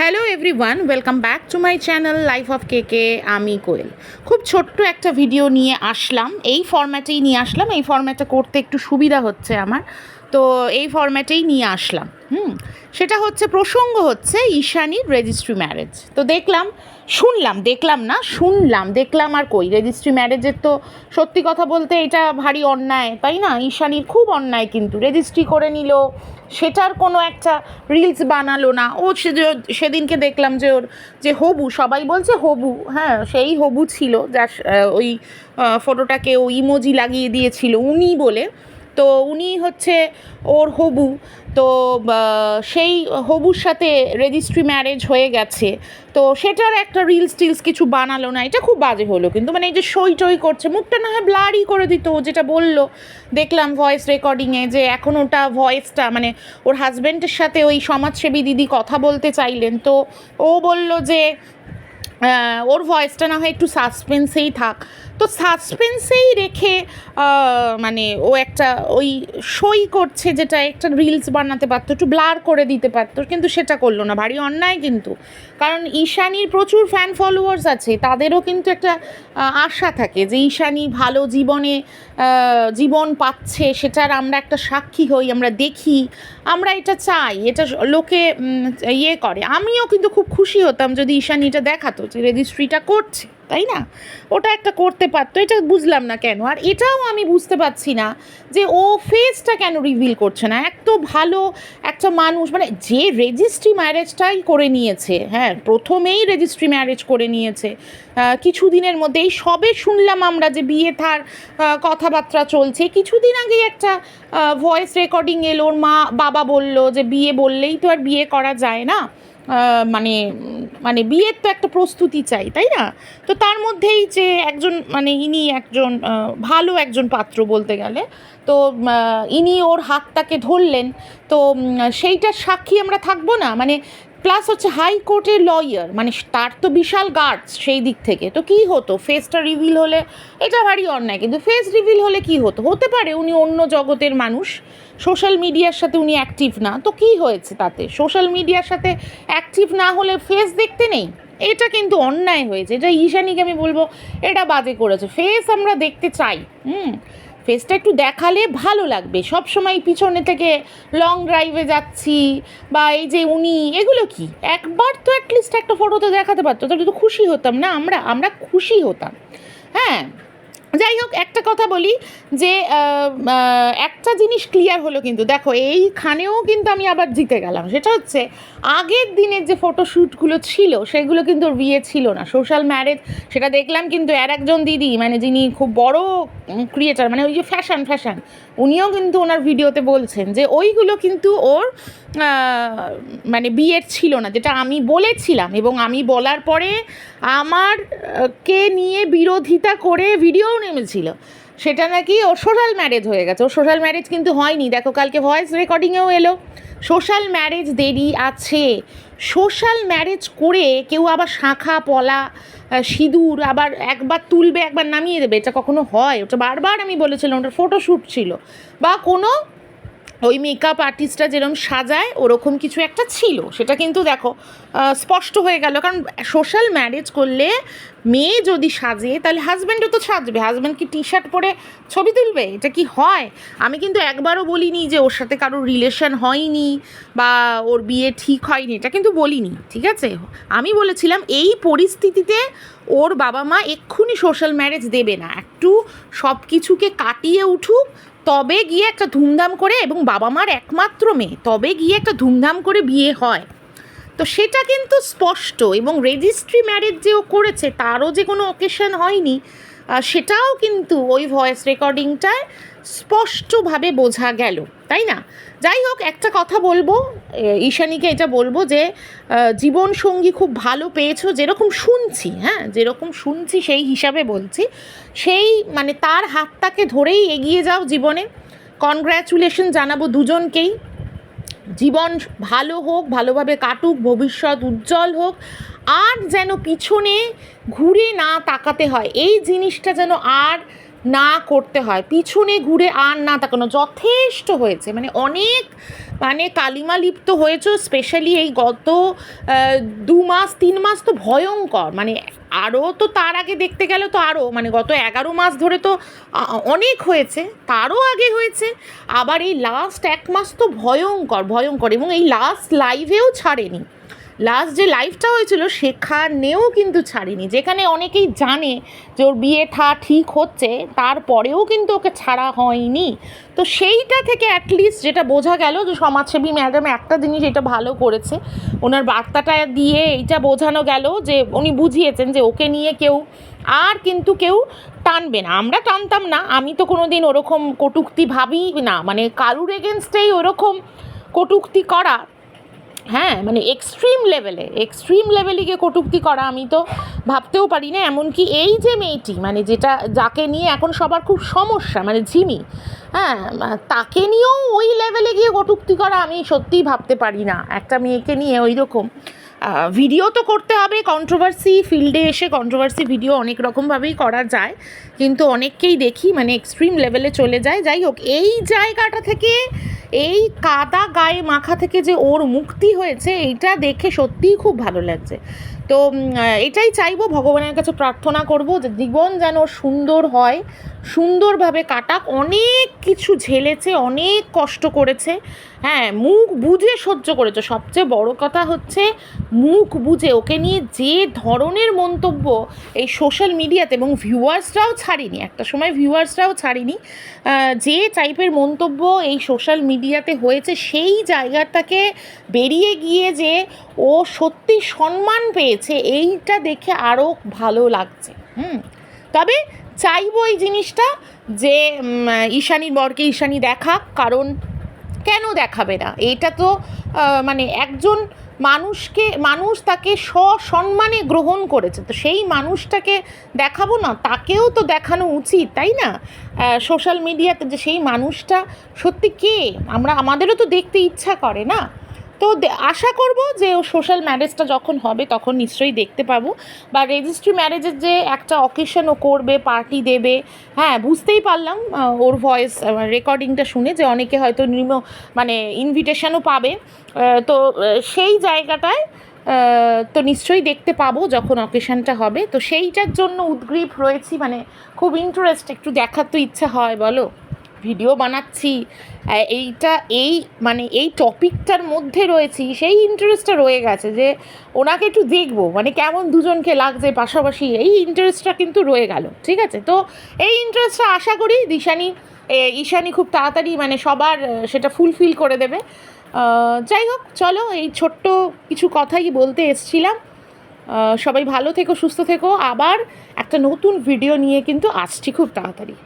Hello everyone welcome back to my channel Life of K K আমি কোয়েল। খুব ছোট্ট একটা ভিডিও নিয়ে আসলাম। এই ফর্ম্যাটেই নিয়ে আসলাম। এই ফরম্যাটে করতে একটু সুবিধা হচ্ছে আমার। তো এই ফর্ম্যাটেই নিয়ে আসলাম। হুম, সেটা হচ্ছে প্রসঙ্গ হচ্ছে ঈশানীর রেজিস্ট্রি ম্যারেজ তো দেখলাম, শুনলাম, দেখলাম না, শুনলাম, দেখলাম আর কই? রেজিস্ট্রি ম্যারেজের তো সত্যি কথা বলতে এটা ভারী অন্যায়, তাই না? ঈশানীর খুব অন্যায় কিন্তু। রেজিস্ট্রি করে নিল সেটার কোনো একটা রিলস বানালো না। ও সে যে- সেদিনকে দেখলাম যে ওর যে হবু, সবাই বলছে হবু হ্যাঁ সেই হবু ছিল, যার ওই ফটোটাকে ও ইমোজি লাগিয়ে দিয়েছিল, উনি বলে তো উনি হচ্ছে ওর হবু। তো সেই হবুর সাথে রেজিস্ট্রি ম্যারেজ হয়ে গেছে। তো সেটার একটা রিলস টিলস কিছু বানালো না। এটা খুব বাজে হলো কিন্তু মানে এই যে সই টই করছে, মুখটা না হয় ব্লারই করে দিত। যেটা বলল, দেখলাম ভয়েস রেকর্ডিংয়ে যে এখন ওটা ভয়েসটা মানে ওর হাজব্যান্ডের সাথে ওই সমাজসেবী দিদি কথা বলতে চাইলেন। তো ও বলল যে ওর ভয়েসটা না হয় একটু সাসপেন্সেই থাক। তো সাসপেন্সেই রেখে মানে ও একটা ওই সই করছে যেটা একটা রিলস বানাতে পারতো, একটু ব্লার করে দিতে পারতো, কিন্তু সেটা করল না। ভারী অন্যায় কিন্তু। কারণ ঈশানীর প্রচুর ফ্যান ফলোয়ার্স আছে, তাদেরও কিন্তু একটা আশা থাকে যে ঈশানী ভালো জীবনে জীবন পাচ্ছে, সেটার আমরা একটা সাক্ষী হই, আমরা দেখি, আমরা এটা চাই, এটা লোকে ইয়ে করে। আমিও কিন্তু খুব খুশি হতাম যদি ঈশানী এটা দেখাতো যে রেজিস্ট্রিটা করছে। তাই না? ওটা একটা করতে পারতো এটা বুঝলাম না কেন। আর এটাও আমি বুঝতে পারছি না যে ও ফেসটা কেন রিভিল করছে না? এত ভালো একটা মানুষ মানে যে রেজিস্ট্রি ম্যারেজটাই করে নিয়েছে হ্যাঁ প্রথমেই রেজিস্ট্রি ম্যারেজ করে নিয়েছে আহ, কিছুদিনের মধ্যেই সবে শুনলাম আমরা যে বিয়ে আহ, কথাবার্তা চলছে। কিছুদিন আগেই একটা ভয়েস রেকর্ডিং এলো ওর মা বাবা বলল যে বিয়ে বললেই তো আর বিয়ে করা যায় না। মানে মানে বিয়ের তো একটা প্রস্তুতি চাই, তাই না? তো তার মধ্যেই যে একজন মানে ইনি একজন ভালো একজন পাত্র বলতে গেলে, তো ইনি ওর হাতটাকে ধরলেন, তো সেইটার সাক্ষী আমরা থাকব না? মানে প্লাস হচ্ছে হাইকোর্টের লয়ার মানে তার তো বিশাল গার্ডস সেই দিক থেকে। তো কি হতো? ফেসটা রিভিল হলে এটা ভারী অন্যায়, কিন্তু ফেস রিভিল হলে কি হতো? হতে পারে উনি অন্য জগতের মানুষ সোশ্যাল মিডিয়ার সাথে উনি অ্যাক্টিভ না। তো কি হয়েছে তাতে? সোশ্যাল মিডিয়ার সাথে অ্যাক্টিভ না হলে ফেস দেখতে নেই? এটা কিন্তু অন্যায় হয়েছে। এটা ঈশানীকে আমি বলব, এটা বাজে করেছে। ফেস আমরা দেখতে চাই, হুম? ফেসটা একটু দেখালে ভালো লাগবে। সব সময় পিছনে থেকে লং ড্রাইভে যাচ্ছি বা এই যে উনি, এগুলো কি? একবার তো অ্যাটলিস্ট একটা ফটো তো দেখাতে পারতো, তাহলে তো খুশি হতাম না আমরা? আমরা খুশি হতাম। হ্যাঁ যাই হোক, একটা কথা বলি যে একটা জিনিস ক্লিয়ার হলো কিন্তু। দেখো, এইখানেও কিন্তু আমি আবার জিতে গেলাম। সেটা হচ্ছে, আগের দিনের যে ফটোশ্যুটগুলো ছিল, সেগুলো কিন্তু বিয়ে ছিল না। সোশ্যাল ম্যারেজ সেটা দেখলাম কিন্তু, আর একজন দিদি মানে যিনি খুব বড় ক্রিয়েটার মানে ওই যে ফ্যাশন ফ্যাশন উনিও কিন্তু ওনার ভিডিওতে বলছেন যে ওইগুলো কিন্তু ওর মানে বিয়ের ছিল না, যেটা আমি বলেছিলাম। এবং আমি বলার পরে আমার কে নিয়ে বিরোধিতা করে ভিডিও নেমেছিল, সেটা নাকি ওর সোশ্যাল ম্যারেজ হয়ে গেছে। ওর সোশ্যাল ম্যারেজ কিন্তু হয়নি। দেখো, কালকে ভয়েস রেকর্ডিংয়েও এলো। সোশ্যাল ম্যারেজ দেরি আছে। সোশ্যাল ম্যারেজ করে কেউ আবার শাঁখা, পলা সিঁদুর আবার একবার তুলবে, একবার নামিয়ে দেবে, এটা কখনো হয়? ওটা বারবার আমি বলেছিলাম ওটা ফটোশ্যুট ছিল। বা কোনো ওই মেকআপ আর্টিস্টরা যেরকম সাজায়, ওরকম কিছু একটা ছিল। সেটা কিন্তু দেখো স্পষ্ট হয়ে গেল। কারণ সোশ্যাল ম্যারেজ করলে মেয়ে যদি সাজে, তাহলে হাজব্যান্ডও তো সাজবে। হাজব্যান্ড কি টি শার্ট পরে ছবি তুলবে? এটা কি হয়? আমি কিন্তু একবারও বলিনি যে ওর সাথে কারোর রিলেশন হয়নি বা ওর বিয়ে ঠিক হয়নি। এটা কিন্তু বলিনি, ঠিক আছে? আমি বলেছিলাম এই পরিস্থিতিতে ওর বাবা মা এক্ষুনি সোশ্যাল ম্যারেজ দেবে না। একটু সব কিছুকে কাটিয়ে উঠুক তবে গিয়ে একটা ধুমধাম করে এবং বাবা মার একমাত্র মেয়ে, তবে গিয়ে একটা ধুমধাম করে বিয়ে হয়। তো সেটা কিন্তু স্পষ্ট এবং রেজিস্ট্রি ম্যারেজ যে ও করেছে, তারও যে কোনো অকেশন হয়নি। সেটাও কিন্তু ওই ভয়েস রেকর্ডিংটায় স্পষ্টভাবে বোঝা গেল, তাই না? যাই হোক, একটা কথা বলব ঈশানীকে এটা বলব যে জীবন সঙ্গী খুব ভালো পেয়েছ, যেরকম শুনছি হ্যাঁ যেরকম শুনছি সেই হিসাবে বলছি, সেই মানে তার হাতটাকে ধরেই এগিয়ে যাও জীবনে। কনগ্র্যাচুলেশন জানাব দুজনকেই। জীবন ভালো হোক, ভালোভাবে কাটুক, ভবিষ্যৎ উজ্জ্বল হোক আর যেন পিছনে ঘুরে না তাকাতে হয়। এই জিনিসটা যেন আর না করতে হয়। পিছনে ঘুরে আর না তাকানো যথেষ্ট হয়েছে। মানে অনেক মানে কালিমা লিপ্ত হয়েছে স্পেশালি এই গত দু মাস, তিন মাস তো ভয়ঙ্কর। মানে আরও তো তার আগে দেখতে গেলে তো আরও মানে গত এগারো মাস ধরে তো অনেক হয়েছে, তারও আগে হয়েছে। আবার এই লাস্ট এক মাস তো ভয়ঙ্কর ভয়ঙ্কর এবং এই লাস্ট লাইভেও ছাড়েনি। লাস্ট যে লাইভটা হয়েছিল সেখানেও কিন্তু ছাড়িনি। যেখানে অনেকেই জানে যে ওর বিয়েটা ঠিক হচ্ছে, তারপরেও কিন্তু ওকে ছাড়া হয়নি। তো সেইটা থেকে অ্যাটলিস্ট যেটা বোঝা গেল যে সমাজসেবী ম্যাডাম একটা জিনিস এটা ভালো করেছে। ওনার বার্তাটা দিয়ে এইটা বোঝানো গেল যে উনি বুঝিয়েছেন যে ওকে নিয়ে কেউ আর কিন্তু কেউ টানবে না। আমরা টানতাম না, আমি তো কোনো দিন ওরকম কটুক্তি ভাবি না। মানে কারুর এগেনস্টেই ওরকম কটুক্তি করা হ্যাঁ মানে এক্সট্রিম লেভেলে এক্সট্রিম লেভেলে গিয়ে কটূক্তি করা আমি তো ভাবতেও পারি না। এমনকি এই যে মেয়েটি মানে যেটা, যাকে নিয়ে এখন সবার খুব সমস্যা মানে ঝিমি হ্যাঁ তাকে নিয়েও ওই লেভেলে গিয়ে কটূক্তি করা আমি সত্যিই ভাবতে পারি না। একটা মেয়েকে নিয়ে ওই রকম ভিডিও তো করতে হবে কন্ট্রোভার্সি ফিল্ডে এসে কন্ট্রোভার্সি ভিডিও অনেক রকমভাবেই করা যায়। কিন্তু অনেককেই দেখি মানে এক্সট্রিম লেভেলে চলে যায়। যাই হোক, এই জায়গাটা থেকে এই কাদা গায়ে মাখা থেকে যে ওর মুক্তি হয়েছে, এইটা দেখে সত্যিই খুব ভালো লাগছে। তো এটাই চাইব, ভগবানের কাছে প্রার্থনা করব যে জীবন যেন সুন্দর হয়, সুন্দরভাবে কাটাক। অনেক কিছু ঝেলেছে, অনেক কষ্ট করেছে। হ্যাঁ মুখ বুঝে সহ্য করেছে। সবচেয়ে বড় কথা হচ্ছে, মুখ বুঝে ওকে নিয়ে যে ধরনের মন্তব্য এই সোশ্যাল মিডিয়াতে এবং ভিউয়ার্সরাও ছাড়িনি, একটা সময় ভিউয়ার্সরাও ছাড়িনি যে টাইপের মন্তব্য এই সোশ্যাল মিডিয়াতে হয়েছে, সেই জায়গাটাকে বেরিয়ে গিয়ে যে ও সত্যি সম্মান পেয়েছে এইটা দেখে আরও ভালো লাগছে। হুম, তবে চাইব এই জিনিসটা যে ঈশানীর বরকে ঈশানী দেখাক কারণ কেন দেখাবে না? এটা তো মানে একজন মানুষকে, মানুষ তাকে সসম্মানে গ্রহণ করেছে, তো সেই মানুষটাকে দেখাবো না, তাকেও তো দেখানো উচিত, তাই না? সোশ্যাল মিডিয়াতে যে সেই মানুষটা সত্যি কে? আমরা, আমাদেরও তো দেখতে ইচ্ছা করে, না? তো আশা করব যে ও সোশ্যাল ম্যারেজটা যখন হবে তখন নিশ্চয়ই দেখতে পাবো। বা রেজিস্ট্রি ম্যারেজের যে একটা অকেশন ও করবে পার্টি দেবে হ্যাঁ বুঝতেই পারলাম ওর ভয়েস রেকর্ডিংটা শুনে যে অনেকে হয়তো নিম মানে ইনভিটেশনও পাবে। তো সেই জায়গাটায় তো নিশ্চয়ই দেখতে পাবো যখন অকেশনটা হবে। তো সেইটার জন্য উদ্গ্রীব রয়েছি মানে খুব ইন্টারেস্ট একটু দেখার তো ইচ্ছা হয়, বলো? ভিডিও বানাচ্ছি এইটা, এই মানে এই টপিকটার মধ্যে রয়েছি, সেই ইন্টারেস্টটা রয়ে গেছে যে ওনাকে একটু দেখব মানে কেমন দুজনকে লাগছে পাশাপাশি, এই ইন্টারেস্টটা কিন্তু রয়ে গেল, ঠিক আছে? তো এই ইন্টারেস্টটা আশা করি দিশানি ঈশানি খুব তাড়াতাড়ি মানে সবার সেটা ফুলফিল করে দেবে। যাই হোক, চলো এই ছোট্ট কিছু কথাই বলতে এসছিলাম। সবাই ভালো থেকো, সুস্থ থেকো। আবার একটা নতুন ভিডিও নিয়ে কিন্তু আসছি খুব তাড়াতাড়ি।